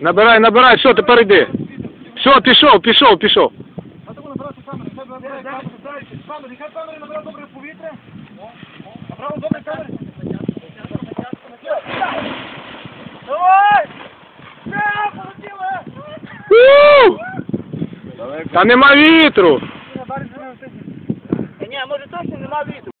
Набирай, набирай, все, тепер йди. Все, пішов, пішов, пішов. А то набирати камери, хай набирає камери, далі. Камери, нехай камери набирає добре повітря. Набрало добре камери. Та нема вітру! Ні, а може точно нема вітру.